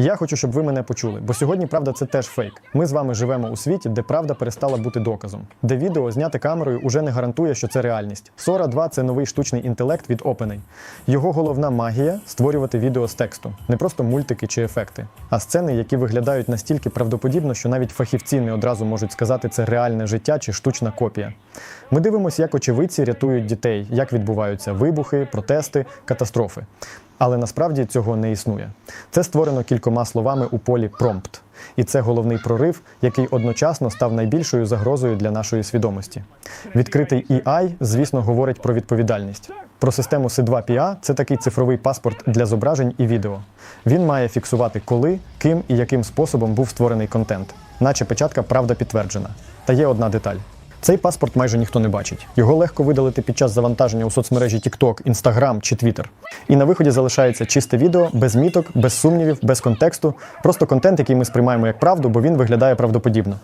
Я хочу, щоб ви мене почули, бо сьогодні правда це теж фейк. Ми з вами живемо у світі, де правда перестала бути доказом, де відео зняте камерою уже не гарантує, що це реальність. Sora 2 – це новий штучний інтелект від OpenAI. Його головна магія створювати відео з тексту, не просто мультики чи ефекти, а сцени, які виглядають настільки правдоподібно, що навіть фахівці не одразу можуть сказати, це реальне життя чи штучна копія. Ми дивимося, як очевидці рятують дітей, як відбуваються вибухи, протести, катастрофи. Але насправді цього не існує. Це створено кількома словами у полі промпт. І це головний прорив, який одночасно став найбільшою загрозою для нашої свідомості. Відкритий AI, звісно, говорить про відповідальність. Про систему C2PA – це такий цифровий паспорт для зображень і відео. Він має фіксувати, коли, ким і яким способом був створений контент, наче печатка правда підтверджена. Та є одна деталь. Цей паспорт майже ніхто не бачить. Його легко видалити під час завантаження у соцмережі TikTok, Instagram чи Twitter. І на виході залишається чисте відео, без міток, без сумнівів, без контексту, просто контент, який ми сприймаємо як правду, бо він виглядає правдоподібно.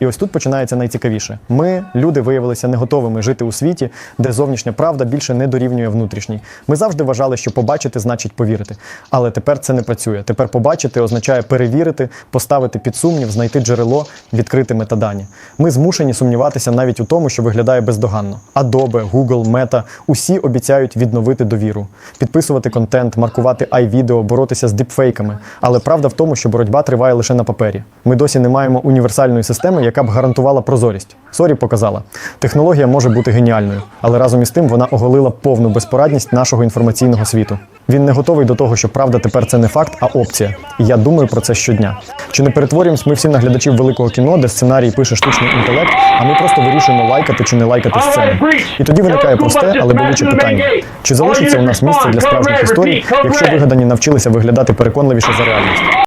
І ось тут починається найцікавіше. Ми, люди, виявилися не готовими жити у світі, де зовнішня правда більше не дорівнює внутрішній. Ми завжди вважали, що побачити значить повірити. Але тепер це не працює. Тепер побачити означає перевірити, поставити під сумнів, знайти джерело, відкрити метадані. Ми змушені сумніватися навіть у тому, що виглядає бездоганно. Adobe, Google, Meta – усі обіцяють відновити довіру, підписувати контент, маркувати ай-відео, боротися з діпфейками. Але правда в тому, що боротьба триває лише на папері. Ми досі не маємо універсальної системи, яка б гарантувала прозорість. Сорі показала. Технологія може бути геніальною, але разом із тим вона оголила повну безпорадність нашого інформаційного світу. Він не готовий до того, що правда тепер це не факт, а опція. І я думаю про це щодня. Чи не перетворюємось ми всі на глядачів великого кіно, де сценарій пише штучний інтелект, а ми просто вирішуємо лайкати чи не лайкати сцену. І тоді виникає просте, але болюче питання: чи залишиться у нас місце для справжніх історій, якщо вигадані навчилися виглядати переконливіше за реальність?